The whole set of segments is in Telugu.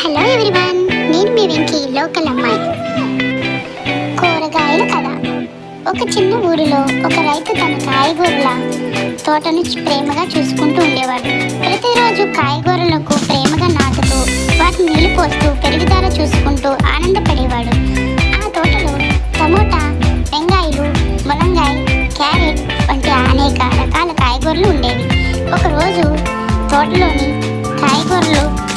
హలో ఎవ్రీవన్ నేను మీ వెంకీ లోకల్ అమ్మాయి. కూరగాయల కదా ఒక చిన్న ఊరిలో ఒక రైతు తన కాయగూరల తోటను ప్రేమగా చూసుకుంటూ ఉండేవాడు. ప్రతిరోజు కాయగూరలకు ప్రేమగా నాటుతూ వాటిని నీళ్ళు పోస్తూ పెరుగుదల చూసుకుంటూ ఆనందపడేవాడు. ఆ తోటలో టమోటా వెంగాయలు ములంగాయ క్యారెట్ వంటి అనేక రకాల కాయగూరలు ఉండేవి. ఒకరోజు తోటలోని కాయగూరలు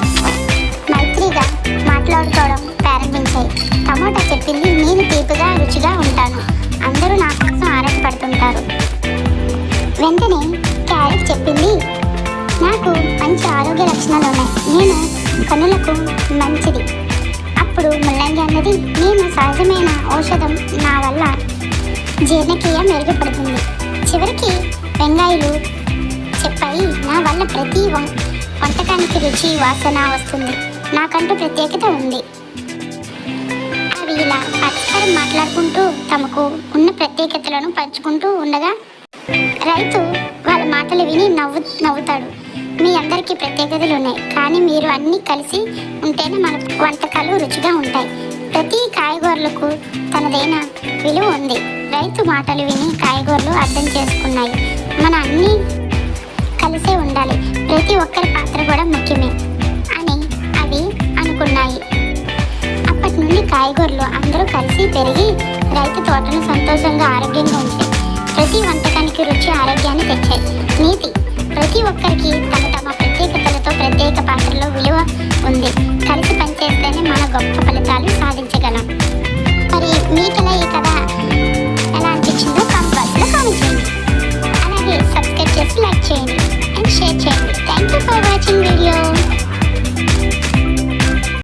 వెంటనే క్యారెట్ చెప్పింది. నాకు మంచి ఆరోగ్య లక్షణాలు ఉన్నాయి. నేను కనులకు మంచిది. అప్పుడు ముల్లంగి అన్నది నేను సహజమైన ఔషధం నా వల్ల జీర్ణక్రియ మెరుగుపడుతుంది. చివరికి వెంగాయలు చెప్పాయి నా వల్ల ప్రతి వం- వంటకానికి రుచి వాసన వస్తుంది. నాకంటూ ప్రత్యేకత ఉంది. అవి ఇలా పరస్పరం మాట్లాడుకుంటూ తమకు ఉన్న ప్రత్యేకతలను పంచుకుంటూ ఉండగా రైతు వాళ్ళ మాటలు విని నవ్వు నవ్వుతాడు. మీ అందరికీ ప్రత్యేకతలు ఉన్నాయి. కానీ మీరు అన్నీ కలిసి ఉంటేనే మన వంటకాలు రుచిగా ఉంటాయి. ప్రతి కాయగూరలకు తనదైన విలువ ఉంది. రైతు మాటలు విని కాయగూరలు అర్థం చేసుకున్నాయి. మన అన్నీ కలిసే ఉండాలి. ప్రతి ఒక్కరి పాత్ర కూడా ముఖ్యమే అని అవి అనుకున్నాయి. అప్పటి నుండి కాయగూరలు అందరూ కలిసి పెరిగి రైతు తోటను సంతోషంగా ఆరోగ్యంగా ఉంచాయి ప్రతి వంటకానికి ఆరోగ్యాన్ని తెచ్చాయి నీతి. ప్రతి ఒక్కరికి తమ తమ ప్రత్యేకతలతో ప్రత్యేక పాత్రలో విలువ ఉంది. కలిసి పనిచేస్తేనే మన గొప్ప ఫలితాలు సాధించగలం.